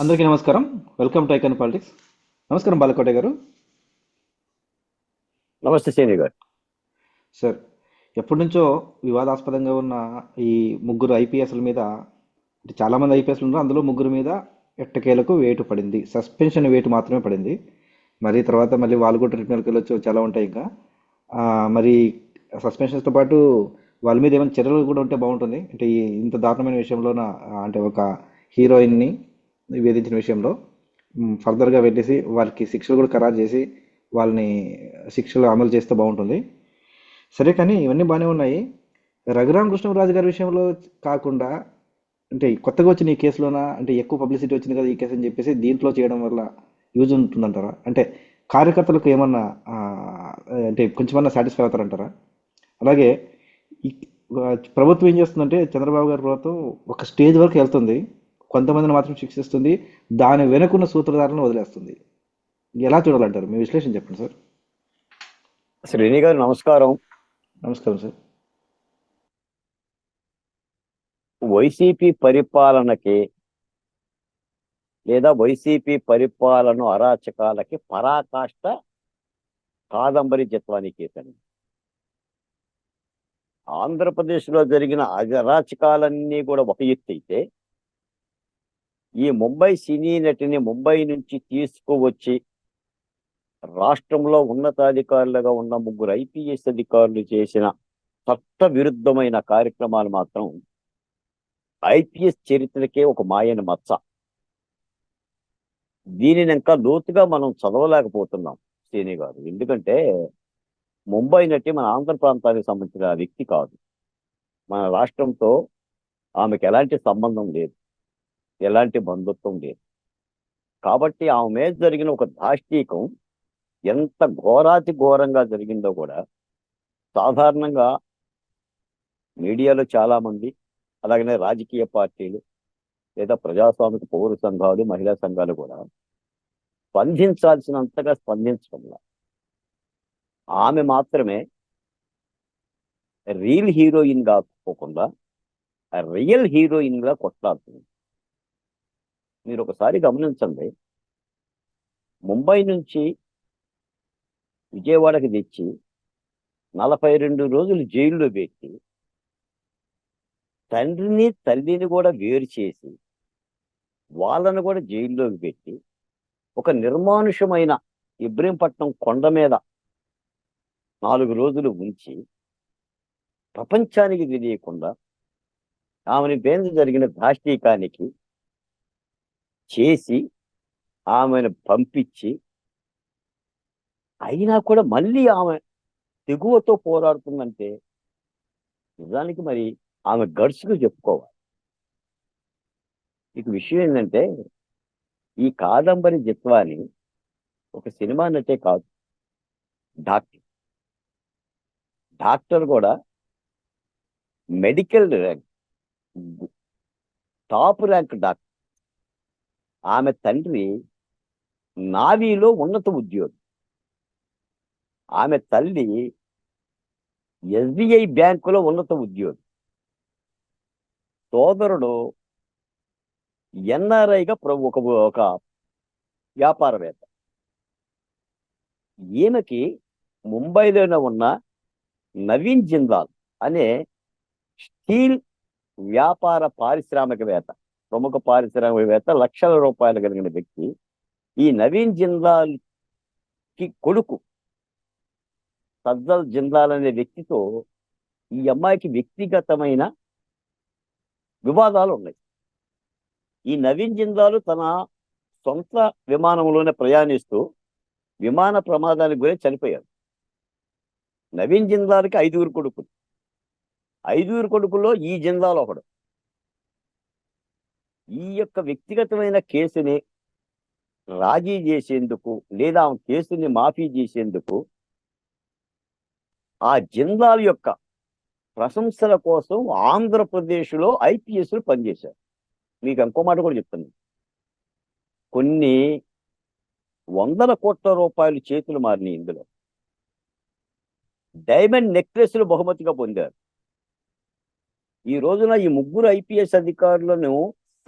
అందరికీ నమస్కారం. Welcome to icon politics నమస్కారం బాలకోట గారు. నమస్తే శ్రేణి గారు. సార్ ఎప్పటి నుంచో వివాదాస్పదంగా ఉన్న ఈ ముగ్గురు ఐపీఎస్ల మీద అంటే చాలామంది ఐపీఎస్లు ఉన్నారు. అందులో ముగ్గురు మీద ఎట్టకేలకు వేటు పడింది. సస్పెన్షన్ వేటు మాత్రమే పడింది. మరి తర్వాత మళ్ళీ వాళ్ళు కూడా ట్రిబ్యునల్కి వెళ్ళొచ్చు చాలా ఉంటాయి ఇంకా. మరి సస్పెన్షన్స్తో పాటు వాళ్ళ మీద ఏమైనా చర్యలు కూడా ఉంటే బాగుంటుంది. అంటే ఈ ఇంత దారుణమైన విషయంలోన అంటే ఒక హీరోయిన్ని వేధించిన విషయంలో ఫర్దర్గా వెళ్ళేసి వాళ్ళకి శిక్షలు కూడా ఖరారు చేసి వాళ్ళని శిక్షలు అమలు చేస్తే బాగుంటుంది. సరే కానీ ఇవన్నీ బాగానే ఉన్నాయి. రఘురామ కృష్ణరాజు గారి విషయంలో కాకుండా అంటే కొత్తగా వచ్చిన ఈ కేసులోన? అంటే ఎక్కువ పబ్లిసిటీ వచ్చింది కదా ఈ కేసు అని చెప్పేసి దీంట్లో చేయడం వల్ల యూజ్ ఉంటుందంటారా? అంటే కార్యకర్తలకు ఏమన్నా అంటే కొంచెమన్నా సాటిస్ఫై అవుతారంటారా? అలాగే ప్రభుత్వం ఏం చేస్తుందంటే చంద్రబాబు గారి ప్రభుత్వం ఒక స్టేజ్ వరకు వెళ్తుంది. కొంతమందిని మాత్రం శిక్షిస్తుంది. దాని వెనుకున్న సూత్రధారులను వదిలేస్తుంది. ఎలా చూడాలంటారు? మీ విశ్లేషణ చెప్పండి సార్. శ్రేణి గారు నమస్కారం. నమస్కారం సార్. వైసీపీ పరిపాలనకి లేదా వైసీపీ పరిపాలన అరాచకాలకి పరాకాష్ట కాదంబరి జత్వాని కేసని ఆంధ్రప్రదేశ్లో జరిగిన అరాచకాలన్నీ కూడా ఒక ఎత్తు అయితే ఈ ముంబై సినీ నటిని ముంబై నుంచి తీసుకువచ్చి రాష్ట్రంలో ఉన్నతాధికారులుగా ఉన్న ముగ్గురు ఐపీఎస్ అధికారులు చేసిన చట్ట విరుద్ధమైన కార్యక్రమాలు మాత్రం ఐపీఎస్ చరిత్రకే ఒక మాయని మచ్చ. దీనిని ఇంకా లోతుగా మనం చదవలేకపోతున్నాం శ్రీని గారు. ఎందుకంటే ముంబై నటి మన ఆంధ్ర ప్రాంతానికి సంబంధించిన వ్యక్తి కాదు. మన రాష్ట్రంతో ఆమెకు ఎలాంటి సంబంధం లేదు. ఎలాంటి బంధుత్వం లేదు. కాబట్టి ఆమె మీద జరిగిన ఒక దాష్టీకం ఎంత ఘోరాతి ఘోరంగా జరిగిందో కూడా సాధారణంగా మీడియాలో చాలా మంది అలాగనే రాజకీయ పార్టీలు లేదా ప్రజాస్వామిక పౌర సంఘాలు మహిళా సంఘాలు కూడా స్పందించాల్సినంతగా స్పందించడంలా. ఆమె మాత్రమే రియల్ హీరోయిన్ కాకపోకుండా రియల్ హీరోయిన్గా కొట్లాడుతుంది. మీరు ఒకసారి గమనించండి. ముంబై నుంచి విజయవాడకి తెచ్చి నలభై రెండు రోజులు జైల్లో పెట్టి తండ్రిని తల్లిని కూడా వేరు చేసి వాళ్ళను కూడా జైల్లోకి పెట్టి ఒక నిర్మానుషమైన ఇబ్రహీంపట్నం కొండ మీద నాలుగు రోజులు ఉంచి ప్రపంచానికి తెలియకుండా ఆమెని పేద జరిగిన దాష్టీకానికి చేసి ఆమెను పంపించి అయినా కూడా మళ్ళీ ఆమె తెగువతో పోరాడుతుందంటే నిజానికి మరి ఆమె గడుచుకు చెప్పుకోవాలి. ఇక విషయం ఏంటంటే ఈ కాదంబరి జత్వాని ఒక సినిమా నటే కాదు డాక్టర్. డాక్టర్ కూడా medical rank top rank doctor. ఆమె తండ్రి నావీలో ఉన్నత ఉద్యోగి. ఆమె తల్లి ఎస్బిఐ బ్యాంకులో ఉన్నత ఉద్యోగి. సోదరుడు ఎన్ఆర్ఐగా ఒక ఒక వ్యాపారవేత్త. ఈమెకి ముంబైలోనే ఉన్న నవీన్ జిందాల్ అనే స్టీల్ వ్యాపార పారిశ్రామికవేత్త. ప్రముఖ పారిశ్రామికవేత్త లక్షల రూపాయలు కలిగిన వ్యక్తి ఈ నవీన్ జిందాల్కి కొడుకు. సజ్జల్ జిందాల్ అనే వ్యక్తితో ఈ అమ్మాయికి వ్యక్తిగతమైన వివాదాలు ఉన్నాయి. ఈ నవీన్ జిందాలు తన సొంత విమానంలోనే ప్రయాణిస్తూ విమాన ప్రమాదానికి గురి చనిపోయారు నవీన్ జిందాల్కి ఐదుగురు కొడుకులు. ఐదుగురు కొడుకుల్లో ఈ జిందాలు ఒకడు. ఈ యొక్క వ్యక్తిగతమైన కేసుని రాజీ చేసేందుకు లేదా ఆమె కేసుని మాఫీ చేసేందుకు ఆ జిందాల్ యొక్క ప్రశంసల కోసం ఆంధ్రప్రదేశ్లో ఐపీఎస్లు పనిచేశారు. మీకు ఇంకో మాట కూడా చెప్తున్నాను కొన్ని వందల కోట్ల రూపాయలు చేతులు మారినాయి ఇందులో. డైమండ్ నెక్లెస్లు బహుమతిగా పొందారు. ఈ రోజున ఈ ముగ్గురు ఐపీఎస్ అధికారులను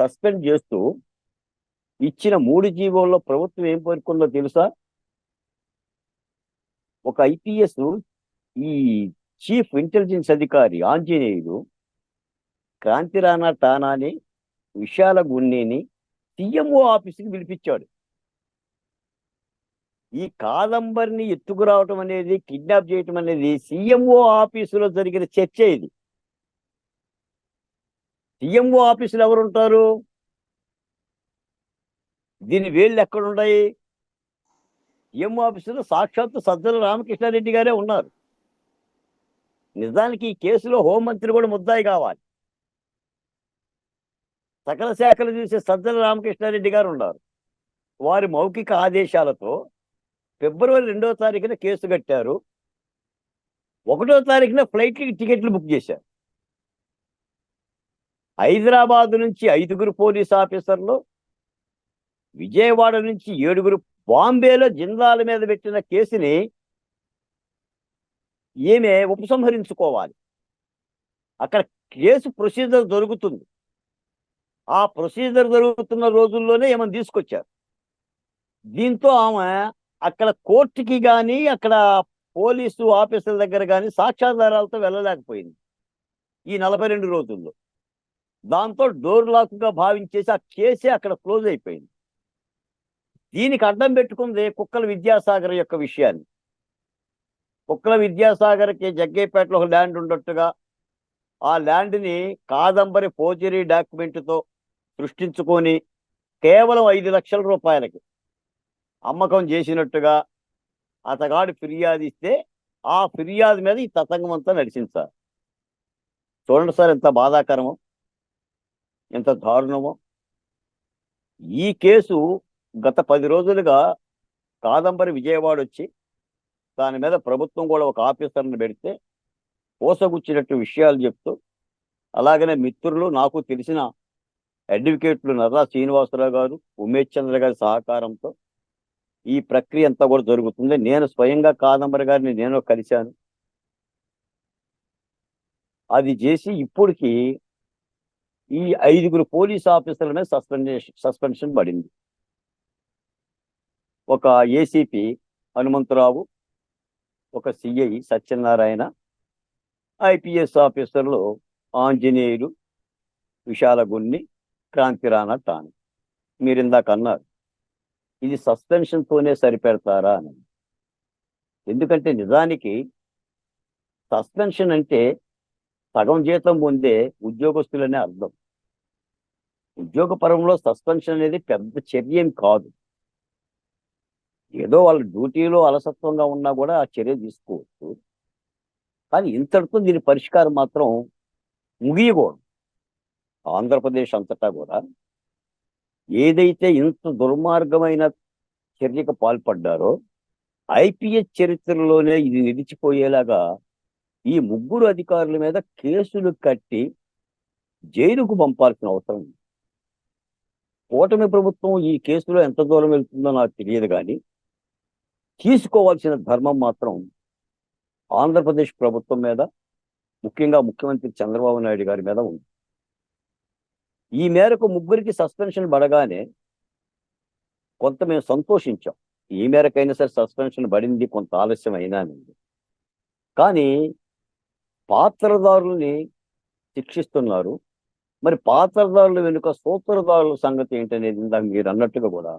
సస్పెండ్ చేస్తూ ఇచ్చిన మూడు జీవోల్లో ప్రభుత్వం ఏం పేర్కొందో తెలుసా? ఒక ఐపీఎస్ ఈ చీఫ్ ఇంటెలిజెన్స్ అధికారి ఆంజనేయుడు క్రాంతిరాణా టానాని విశాల గున్నేని సీఎంఓ ఆఫీస్కి పిలిపించాడు. ఈ కాదంబరిని ఎత్తుకురావటం అనేది కిడ్నాప్ చేయటం అనేది సీఎంఓ ఆఫీసులో జరిగిన చర్చ ఇది. సిఎంఓ ఆఫీసులు ఎవరు ఉంటారు దీని వేళ్ళు ఎక్కడున్నాయి సిఎంఓ ఆఫీసులో సాక్షాత్తు సజ్జల రామకృష్ణారెడ్డి గారే ఉన్నారు. నిజానికి ఈ కేసులో హోంమంత్రి కూడా ముద్దాయి కావాలి. సకల శాఖలు చూసే సజ్జల రామకృష్ణారెడ్డి గారు ఉన్నారు. వారి మౌఖిక ఆదేశాలతో ఫిబ్రవరి రెండో తారీఖున కేసు కట్టారు. ఒకటో తారీఖున ఫ్లైట్కి టికెట్లు బుక్ చేశారు. హైదరాబాద్ నుంచి ఐదుగురు పోలీస్ ఆఫీసర్లు విజయవాడ నుంచి ఏడుగురు బాంబేలో జిందాల మీద పెట్టిన కేసుని ఈమె ఉపసంహరించుకోవాలి. అక్కడ కేసు ప్రొసీజర్ దొరుకుతుంది. ఆ ప్రొసీజర్ జరుగుతున్న రోజుల్లోనే ఏమని తీసుకొచ్చారు? దీంతో ఆమె అక్కడ కోర్టుకి కానీ అక్కడ పోలీసు ఆఫీసర్ల దగ్గర కానీ సాక్ష్యాధారాలతో వెళ్ళలేకపోయింది. ఈ నలభై రెండు రోజుల్లో. దాంతో డోర్ లాక్గా భావించేసి ఆ కేసే అక్కడ క్లోజ్ అయిపోయింది. దీనికి అడ్డం పెట్టుకుంది కుక్కల విద్యాసాగర్ యొక్క విషయాన్ని. కుక్కల విద్యాసాగర్కి జగ్గేపేటలో ఒక ల్యాండ్ ఉన్నట్టుగా ఆ ల్యాండ్ని కాదంబరి ఫోర్జరీ డాక్యుమెంట్తో సృష్టించుకొని కేవలం ఐదు లక్షల రూపాయలకి అమ్మకం చేసినట్టుగా అతగాడు ఫిర్యాదు ఇస్తే ఆ ఫిర్యాదు మీద ఈ తతంగం అంతా నడిచింది సార్. చూడండి సార్ ఎంత బాధాకరమో. ఎంత దారుణమో. ఈ కేసు గత పది రోజులుగా కాదంబరి విజయవాడ వచ్చి దాని మీద ప్రభుత్వం కూడా ఒక ఆఫీసర్ని పెడితే పోసగుచ్చినట్టు విషయాలు చెప్తూ అలాగనే మిత్రులు నాకు తెలిసిన అడ్వకేట్లు నర్రా శ్రీనివాసరావు గారు ఉమేష్ చంద్ర గారి సహకారంతో ఈ ప్రక్రియ అంతా కూడా జరుగుతుంది. నేను స్వయంగా కాదంబరి గారిని నేను కలిశాను. అది చేసి ఇప్పటికీ ఈ ఐదుగురు పోలీస్ ఆఫీసర్ల మీద సస్పెండేషన్ సస్పెన్షన్ పడింది. ఒక ఏసీపీ హనుమంతరావు ఒక సిఐ సత్యనారాయణ ఐపీఎస్ ఆఫీసర్లు ఆంజనేయులు విశాలగున్ని క్రాంతిరాణ టాని మీరు ఇందాక అన్నారు ఇది సస్పెన్షన్తోనే సరిపెడతారా అని. ఎందుకంటే నిజానికి సస్పెన్షన్ అంటే సగం జీతం పొందే ఉద్యోగస్తులనే అర్థం. ఉద్యోగ పరంలో సస్పెన్షన్ అనేది పెద్ద చర్య కాదు. ఏదో వాళ్ళ డ్యూటీలో అలసత్వంగా ఉన్నా కూడా ఆ చర్య తీసుకోవచ్చు. కానీ ఇంతటితో దీని పరిష్కారం మాత్రం ముగియకూడదు. ఆంధ్రప్రదేశ్ అంతటా కూడా ఏదైతే ఇంత దుర్మార్గమైన చర్యకు పాల్పడ్డారో ఐపీఎస్ చరిత్రలోనే ఇది నిలిచిపోయేలాగా ఈ ముగ్గురు అధికారుల మీద కేసులు కట్టి జైలుకు పంపాల్సిన అవసరం ఉంది. కూటమి ప్రభుత్వం ఈ కేసులో ఎంత దూరం వెళ్తుందో నాకు తెలియదు కానీ తీసుకోవాల్సిన ధర్మం మాత్రం ఆంధ్రప్రదేశ్ ప్రభుత్వం మీద ముఖ్యంగా ముఖ్యమంత్రి చంద్రబాబు నాయుడు గారి మీద ఉంది. ఈ మేరకు ముగ్గురికి సస్పెన్షన్ పడగానే కొంత మేము సంతోషించాం. ఈ మేరకైనా సరే సస్పెన్షన్ పడింది కొంత ఆలస్యం అయినా కానీ పాత్రదారుల్ని శిక్షిస్తున్నారు మరి పాత్రదారుల వెనుక సూత్రధారుల సంగతి ఏంటనేది ఇందాక మీరు అన్నట్టుగా కూడా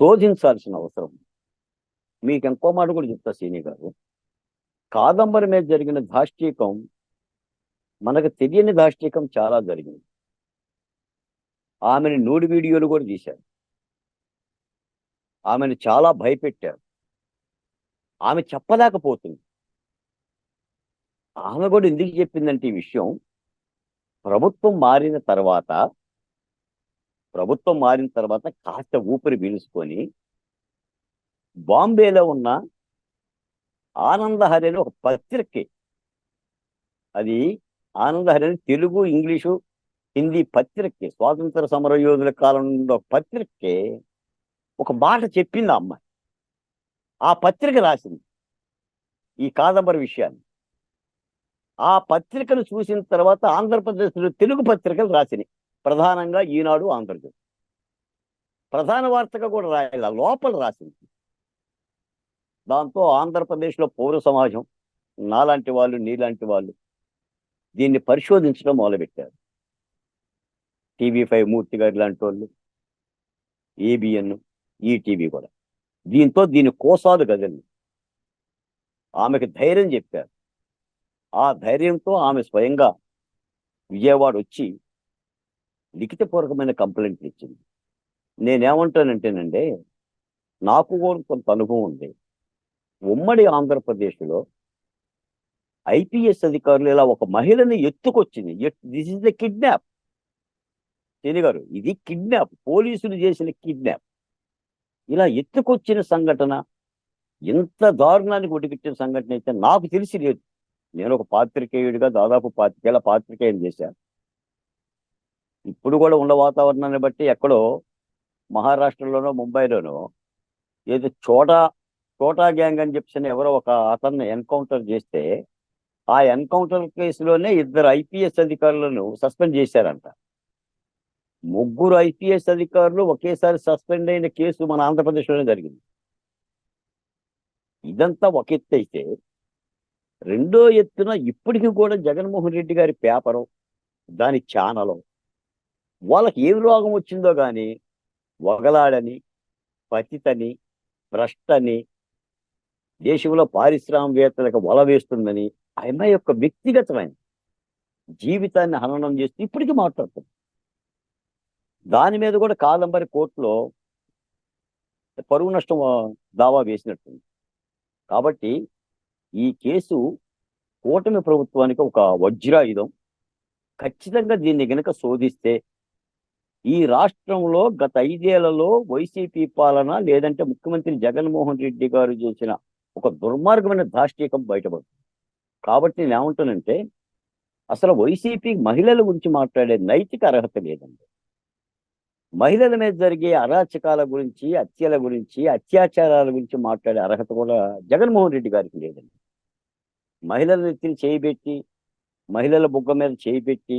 శోధించాల్సిన అవసరం మీకు ఇంకో మాట కూడా చెప్తా సీని గారు. కాదంబరి మీద జరిగిన దాష్టీకం మనకు తెలియని దాష్టీకం చాలా జరిగింది. ఆమెను నూడి వీడియోలు కూడా తీశారు. ఆమెను చాలా భయపెట్టారు. ఆమె చెప్పలేకపోతుంది. ఆమె కూడా ఎందుకు చెప్పిందంటే ఈ విషయం ప్రభుత్వం మారిన తర్వాత ప్రభుత్వం మారిన తర్వాత కాస్త ఊపిరి పీల్చుకొని బాంబేలో ఉన్న ఆనందహరి అని ఒక పత్రిక అది ఆనందహరి అని తెలుగు ఇంగ్లీషు హిందీ పత్రిక స్వాతంత్ర సమర యోధుల నుండి ఒక పత్రికే ఒక మాట చెప్పింది ఆ అమ్మాయి. ఆ పత్రిక రాసింది ఈ కాదంబరి విషయాన్ని. ఆ పత్రికను చూసిన తర్వాత ఆంధ్రప్రదేశ్లో తెలుగు పత్రికలు రాసినాయి. ప్రధానంగా ఈనాడు ఆంధ్రజ్యోతి. ప్రధాన వార్తగా కూడా రాయాల లోపల రాసింది. దాంతో ఆంధ్రప్రదేశ్లో పౌర సమాజం నాలాంటి వాళ్ళు నీలాంటి వాళ్ళు దీన్ని పరిశోధించడం మొదలుపెట్టారు. టీవీ ఫైవ్ మూర్తి గారి లాంటి వాళ్ళు ఏబిఎన్ ఈటీవీ కూడా. దీంతో దీని కోసాలు కదండి ఆమెకు ధైర్యం చెప్పారు. ఆ ధైర్యంతో ఆమె స్వయంగా విజయవాడ వచ్చి లిఖితపూర్వకమైన కంప్లైంట్ ఇచ్చింది. నేనేమంటానంటేనండి నాకు కూడా కొంత అనుభవం ఉంది. ఉమ్మడి ఆంధ్రప్రదేశ్లో ఐపీఎస్ అధికారులు ఇలా ఒక మహిళని ఎత్తుకొచ్చింది. This is the kidnap. గారు ఇది కిడ్నాప్. పోలీసులు చేసిన కిడ్నాప్. ఇలా ఎత్తుకొచ్చిన సంఘటన ఇంత దారుణానికి ఒడిగిచ్చిన సంఘటన అయితే నాకు తెలిసి లేదు. నేను ఒక పాత్రికేయుడిగా దాదాపు పాతికేళ్ళ పాత్రికేయం చేశాను. ఇప్పుడు కూడా ఉన్న వాతావరణాన్ని బట్టి ఎక్కడో మహారాష్ట్రలోనో ముంబైలోనో ఏదో చోటా చోటా గ్యాంగ్ అని చెప్పిన ఎవరో ఒక అతన్ని ఎన్కౌంటర్ చేస్తే ఆ ఎన్కౌంటర్ కేసులోనే ఇద్దరు ఐపీఎస్ అధికారులను సస్పెండ్ చేశారంట. ముగ్గురు ఐపీఎస్ అధికారులు ఒకేసారి సస్పెండ్ అయిన కేసు మన ఆంధ్రప్రదేశ్లోనే జరిగింది. ఇదంతా ఒక ఎత్తు అయితే రెండో ఎత్తున ఇప్పటికీ కూడా జగన్మోహన్ రెడ్డి గారి పేపరు దాని ఛానల్. వాళ్ళకి ఏం రోగం వచ్చిందో కానీ వగలాడని పతితని భ్రష్టని దేశంలో పారిశ్రామికవేత్తలకు వల వేస్తుందని ఆ అమ్మాయి యొక్క వ్యక్తిగతమైన జీవితాన్ని హననం చేస్తూ ఇప్పటికీ మాట్లాడుతుంది. దాని మీద కూడా కాదంబరి కోర్టులో పరువు నష్టం దావా వేసినట్టుంది. కాబట్టి ఈ కేసు కూటమి ప్రభుత్వానికి ఒక వజ్రాయుధం. ఖచ్చితంగా దీన్ని గనక శోధిస్తే ఈ రాష్ట్రంలో గత ఐదేళ్ళలో వైసీపీ పాలన లేదంటే ముఖ్యమంత్రి జగన్మోహన్ రెడ్డి గారు చేసిన ఒక దుర్మార్గమైన దాష్టీకం బయటపడుతుంది కాబట్టి నేను ఏమంటానంటే అసలు వైసీపీ మహిళల గురించి మాట్లాడే నైతిక అర్హత లేదండి. మహిళల మీద జరిగే అరాచకాల గురించి హత్యల గురించి అత్యాచారాల గురించి మాట్లాడే అర్హత కూడా జగన్మోహన్ రెడ్డి గారికి లేదండి. మహిళల నెత్తిని చేయిబెట్టి మహిళల బుగ్గ మీద చేయిబెట్టి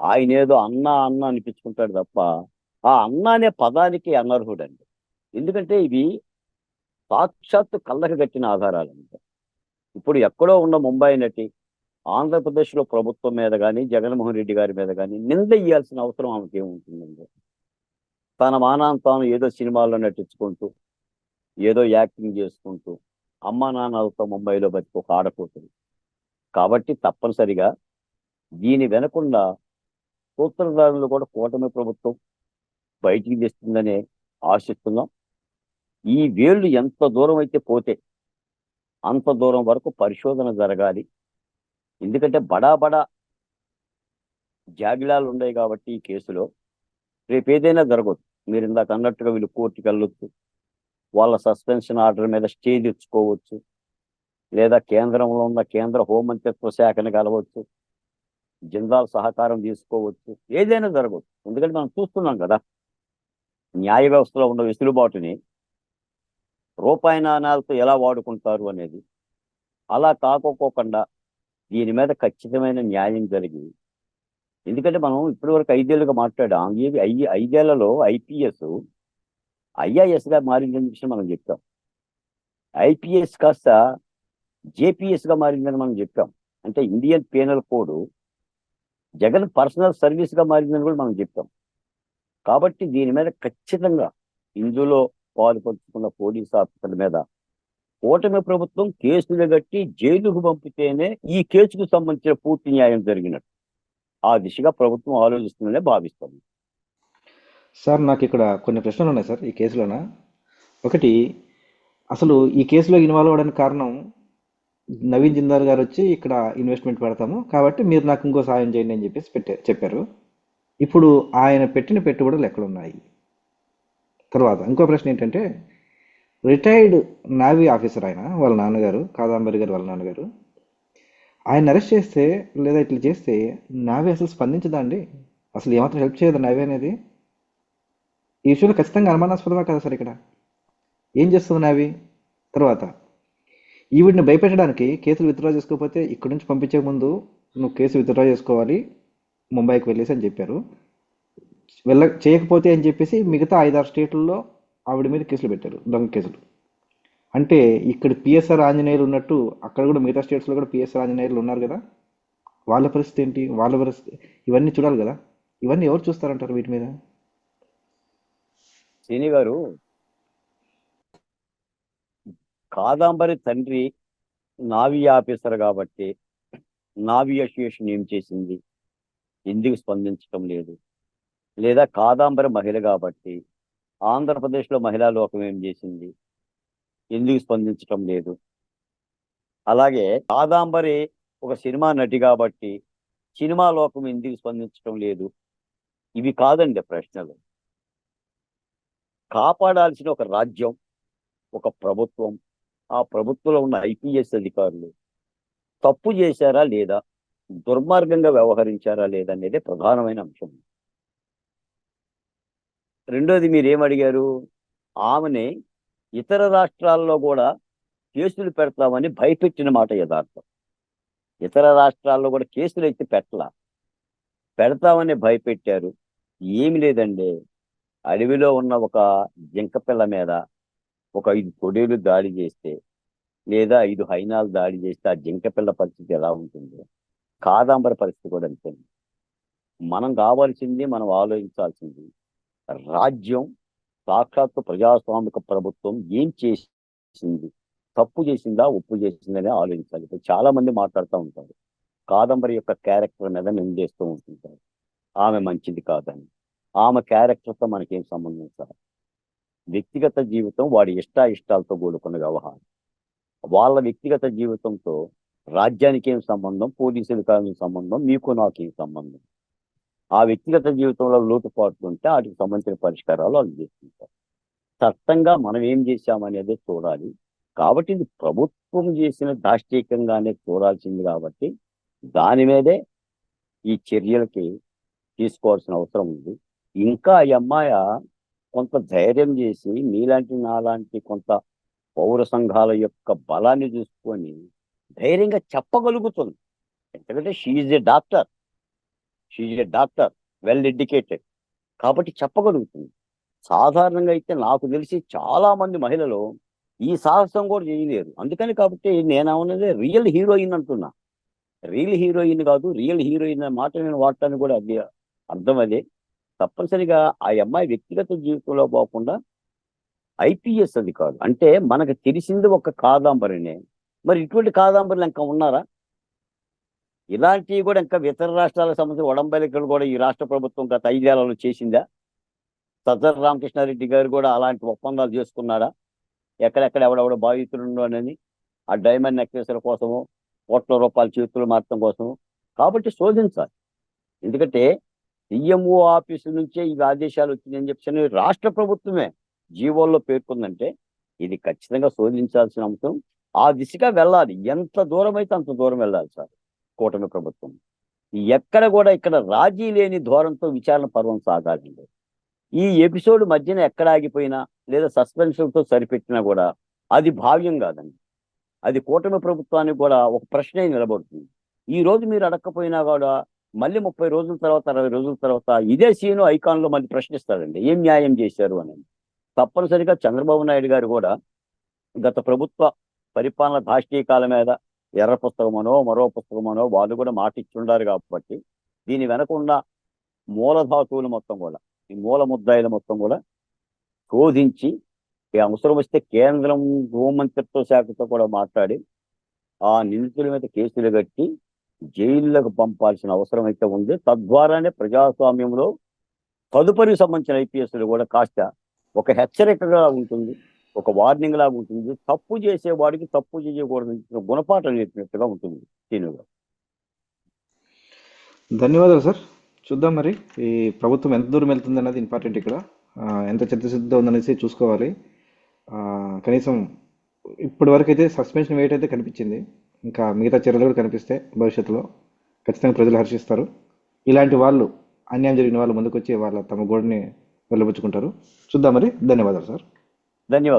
ఆయన ఏదో అన్న అన్న అనిపించుకుంటాడు తప్ప ఆ అన్న అనే పదానికి అనర్హుడండి. ఎందుకంటే ఇవి సాక్షాత్తు కళ్ళకు కట్టిన ఆధారాలండి. ఇప్పుడు ఎక్కడో ఉన్న ముంబై నటి ఆంధ్రప్రదేశ్లో ప్రభుత్వం మీద కానీ జగన్మోహన్ రెడ్డి గారి మీద కానీ నింద ఇయ్యాల్సిన అవసరం ఆమెకి ఏముంటుందండి? తన మానాన్ని తాను ఏదో సినిమాల్లో నటించుకుంటూ ఏదో యాక్టింగ్ చేసుకుంటూ అమ్మా నాన్నలతో ముంబైలో బతికి ఒక ఆడపోతుంది కాబట్టి తప్పనిసరిగా దీని వెనకుండా సూత్రధారులు కూడా కూటమి ప్రభుత్వం బయటికి తెస్తుందనే ఆశిస్తున్నాం. ఈ వేళ్ళు ఎంత దూరం అయితే పోతే అంత దూరం వరకు పరిశోధన జరగాలి. ఎందుకంటే బడా బడా జాగిలాలు ఉన్నాయి కాబట్టి ఈ కేసులో. రేపు ఏదైనా జరగదు మీరు ఇందాక అన్నట్టుగా వీళ్ళు కోర్టుకు వెళ్ళొచ్చు. వాళ్ళ సస్పెన్షన్ ఆర్డర్ మీద స్టే తెచ్చుకోవచ్చు లేదా కేంద్రంలో ఉన్న కేంద్ర హోంమంత్రిత్వ శాఖని కలవచ్చు. జిందాల్ సహకారం తీసుకోవచ్చు. ఏదైనా జరగవచ్చు. ఎందుకంటే మనం చూస్తున్నాం కదా న్యాయ వ్యవస్థలో ఉన్న వెసులుబాటుని రూపాయి నాణాలతో ఎలా వాడుకుంటారు అనేది. అలా కాకోకోకుండా దీని మీద ఖచ్చితమైన న్యాయం జరిగి ఎందుకంటే మనం ఇప్పటివరకు ఐదేళ్ళుగా మాట్లాడాం. ఏవి ఐ ఐదేళ్ళలో ఐపీఎస్ ఐఆర్ఎస్గా మారిందని విషయం మనం చెప్తాం. ఐపీఎస్ కాస్త జేపీఎస్గా మారిందని మనం చెప్తాం. అంటే Indian penal code Jagan personal సర్వీస్గా మారిందని కూడా మనం చెప్తాం. కాబట్టి దీని మీద ఖచ్చితంగా ఇందులో పాల్పంచుకున్న పోలీస్ ఆఫీసర్ల మీద కూటమి ప్రభుత్వం కేసులు కట్టి జైలుకు పంపితేనే ఈ కేసుకు సంబంధించిన పూర్తి న్యాయం జరిగినట్టు. ఆ దిశగా ప్రభుత్వం ఆలోచిస్తుందనే భావిస్తుంది సార్ నాకు ఇక్కడ కొన్ని ప్రశ్నలు ఉన్నాయి సార్ ఈ కేసులోన? ఒకటి అసలు ఈ కేసులో ఇన్వాల్వ్ అవ్వడానికి కారణం నవీన్ జిందాల్ గారు వచ్చి ఇక్కడ ఇన్వెస్ట్మెంట్ పెడతాము కాబట్టి మీరు నాకు ఇంకో సాయం చేయండి అని చెప్పేసి పెట్టే చెప్పారు. ఇప్పుడు ఆయన పెట్టిన పెట్టుబడులు ఎక్కడున్నాయి? తర్వాత ఇంకో ప్రశ్న ఏంటంటే రిటైర్డ్ నావీ ఆఫీసర్ ఆయన వాళ్ళ నాన్నగారు కాదాంబరి గారు వాళ్ళ నాన్నగారు ఆయన అరెస్ట్ చేస్తే లేదా ఇట్లా చేస్తే నావీ అసలు స్పందించదా అండి? అసలు ఏమాత్రం హెల్ప్ చేయదు నావీ అనేది? ఈ విషయంలో ఖచ్చితంగా అనుమానాస్పదమే కదా సార్ ఇక్కడ? ఏం చేస్తుంది నావి తర్వాత ఈవిడిని భయపెట్టడానికి కేసులు విత్డ్రా చేసుకోకపోతే ఇక్కడి నుంచి పంపించే ముందు నువ్వు కేసు విత్డ్రా చేసుకోవాలి ముంబైకి వెళ్ళేసి అని చెప్పారు. వెళ్ళ చేయకపోతే అని చెప్పేసి మిగతా ఐదారు స్టేట్లలో ఆవిడ మీద కేసులు పెట్టారు దొంగ కేసులు. అంటే ఇక్కడ పిఎస్ఆర్ ఆంజనేయులు ఉన్నట్టు అక్కడ కూడా మిగతా స్టేట్స్లో కూడా పిఎస్ఆర్ ఆంజనేయులు ఉన్నారు కదా? వాళ్ళ పరిస్థితి ఏంటి? వాళ్ళ పరిస్థితి ఇవన్నీ చూడాలి కదా? ఇవన్నీ ఎవరు చూస్తారంటారు వీటి మీద? శ్రీని గారు కాదాంబరి తండ్రి నావీ ఆఫీసర్ కాబట్టి నావీ అసోసియేషన్ ఏం చేసింది? ఎందుకు స్పందించటం లేదు? లేదా కాదాంబరి మహిళ కాబట్టి ఆంధ్రప్రదేశ్లో మహిళా లోకం ఏం చేసింది? ఎందుకు స్పందించటం లేదు? అలాగే కాదాంబరి ఒక సినిమా నటి కాబట్టి సినిమా లోకం ఎందుకు స్పందించటం లేదు? ఇవి కాదండి ప్రశ్నలు. కాపాడాల్సిన ఒక రాజ్యం ఒక ప్రభుత్వం ఆ ప్రభుత్వంలో ఉన్న ఐపీఎస్ అధికారులు తప్పు చేశారా లేదా దుర్మార్గంగా వ్యవహరించారా లేదా అనేది ప్రధానమైన అంశం. రెండోది మీరు ఏమడిగారు ఆమెని ఇతర రాష్ట్రాల్లో కూడా కేసులు పెడతామని భయపెట్టిన మాట యథార్థం. ఇతర రాష్ట్రాల్లో కూడా కేసులు అయితే పెట్టలా. పెడతామని భయపెట్టారు. ఏమి లేదండి. అడవిలో ఉన్న ఒక జింక పిల్ల మీద ఒక ఐదు కొడేలు దాడి చేస్తే లేదా ఐదు హైనాలు దాడి చేస్తే ఆ జింక పిల్ల పరిస్థితి ఎలా ఉంటుంది? కాదాంబర పరిస్థితి కూడా అంతే. మనం కావాల్సింది మనం ఆలోచించాల్సింది రాజ్యం సాక్షాత్తు ప్రజాస్వామిక ప్రభుత్వం ఏం చేసింది? తప్పు చేసిందా? ఒప్పు చేసిందని ఆలోచించాలి. ఇప్పుడు చాలా మంది మాట్లాడుతూ ఉంటారు. కాదంబరి యొక్క క్యారెక్టర్ మీద నిందేస్తూ ఉంటుంటారు ఆమె మంచిది కాదని. ఆమె క్యారెక్టర్తో మనకేం సంబంధం సార్. వ్యక్తిగత జీవితం వాడి ఇష్ట ఇష్టాలతో కూడుకున్న వ్యవహారం. వాళ్ళ వ్యక్తిగత జీవితంతో రాజ్యానికి ఏం సంబంధం పోలీసులకు ఏం సంబంధం మీకు నాకు ఏం సంబంధం? ఆ వ్యక్తిగత జీవితంలో లోటుపాట్లు ఉంటే వాటికి సంబంధించిన పరిష్కారాలు వాళ్ళు చేసుకుంటారు చట్టంగా మనం ఏం చేశామనేది చూడాలి. కాబట్టి ఇది ప్రభుత్వం చేసిన దాష్టీకంగానే చూడాల్సింది కాబట్టి దాని మీదే ఈ చర్యలకి తీసుకోవాల్సిన అవసరం ఉంది. ఇంకా ఈ అమ్మాయి కొంత ధైర్యం చేసి మీలాంటి నాలాంటి కొంత పౌర సంఘాల యొక్క బలాన్ని చూసుకొని ధైర్యంగా చెప్పగలుగుతుంది. ఎందుకంటే she a doctor she a doctor well educated కాబట్టి చెప్పగలుగుతుంది. సాధారణంగా అయితే నాకు తెలిసి చాలా మంది మహిళలు ఈ సాహసం కూడా చేయలేరు. అందుకని కాబట్టి నేను రియల్ హీరోయిన్ అంటున్నా. రియల్ హీరోయిన్ కాదు రియల్ హీరోయిన్ అనే మాట నేను వాడటానికి కూడా అది అర్థం అదే. తప్పనిసరిగా ఆ అమ్మాయి వ్యక్తిగత జీవితంలో పోకుండా ఐపీఎస్ అధికారులు. అంటే మనకు తెలిసింది ఒక కాదాంబరినే. మరి ఇటువంటి కాదాంబరులు ఇంకా ఉన్నారా? ఇలాంటివి కూడా ఇంకా ఇతర రాష్ట్రాలకు సంబంధించిన ఒడంబలికలు కూడా ఈ రాష్ట్ర ప్రభుత్వం గత ఐదేళ్ళలో చేసిందా? సజ్జల రామకృష్ణారెడ్డి గారు కూడా అలాంటి ఒప్పందాలు చేసుకున్నాడా? ఎక్కడెక్కడ ఎవడెవడ బాధితులు ఆ డైమండ్ నెక్లెస్ల కోసము కోట్ల రూపాయల చేతులు మార్చడం కోసము. కాబట్టి శోధించాలి. ఎందుకంటే సీఎంఓ ఆఫీసు నుంచే ఈ ఆదేశాలు వచ్చినాయని చెప్పి రాష్ట్ర ప్రభుత్వమే జీవోల్లో పేర్కొందంటే ఇది ఖచ్చితంగా శోధించాల్సిన అంశం. ఆ దిశగా వెళ్ళాలి. ఎంత దూరం అయితే అంత దూరం వెళ్ళాలి సార్ కూటమి ప్రభుత్వం. ఎక్కడ కూడా ఇక్కడ రాజీ లేని ధోరణితో విచారణ పర్వం సాగాలండి ఈ ఎపిసోడ్ మధ్యన ఎక్కడ ఆగిపోయినా లేదా సస్పెన్షన్తో సరిపెట్టినా కూడా అది భావ్యం కాదండి. అది కూటమి ప్రభుత్వానికి కూడా ఒక ప్రశ్నే నిలబడుతుంది. ఈ రోజు మీరు అడగకపోయినా కూడా మళ్ళీ ముప్పై రోజుల తర్వాత అరవై రోజుల తర్వాత ఇదే సీను ఐకాన్లో మళ్ళీ ప్రశ్నిస్తారండి ఏం న్యాయం చేశారు అని. తప్పనిసరిగా చంద్రబాబు నాయుడు గారు కూడా గత ప్రభుత్వ పరిపాలన దాష్టీకాల మీద ఎర్ర పుస్తకమనో మరో పుస్తకమనో వాళ్ళు కూడా మాట కాబట్టి దీని వెనకుండా మూలధాతువులు మొత్తం కూడా ఈ మూల ముద్దాయిలు మొత్తం కూడా శోధించి ఈ అవసరం వస్తే కేంద్రం హోంమంత్రిత్వ శాఖతో కూడా మాట్లాడి ఆ నిందితుల మీద కేసులు కట్టి జైళ్ళకు పంపాల్సిన అవసరం అయితే ఉంది. తద్వారానే ప్రజాస్వామ్యంలో తదుపరి సంబంధించిన ఐపీఎస్లు కూడా కాస్త ఒక హెచ్చరికగా ఉంటుంది ఒక వార్నింగ్ లాగా ఉంటుంది. తప్పు చేసేవాడికి తప్పు చేయకూడదు గుణపాఠం నేర్పినట్టుగా ఉంటుంది దీనిలో ధన్యవాదాలు సార్. చూద్దాం మరి ఈ ప్రభుత్వం ఎంత దూరం వెళ్తుంది అన్నది ఇంపార్టెంట్ ఇక్కడ. ఎంత చిత్తశుద్ధి ఉందనేసి చూసుకోవాలి. కనీసం ఇప్పటి వరకు అయితే సస్పెన్షన్ వెయిట్ అయితే కనిపించింది. ఇంకా మిగతా చర్యలు కూడా కనిపిస్తే భవిష్యత్తులో ఖచ్చితంగా ప్రజలు హర్షిస్తారు. ఇలాంటి వాళ్ళు అన్యాయం జరిగిన వాళ్ళు ముందుకు వచ్చి వాళ్ళ తమ గోడని వెళ్ళబుచ్చుకుంటారు. చూద్దాం మరి. ధన్యవాదాలు సార్. ధన్యవాదాలు.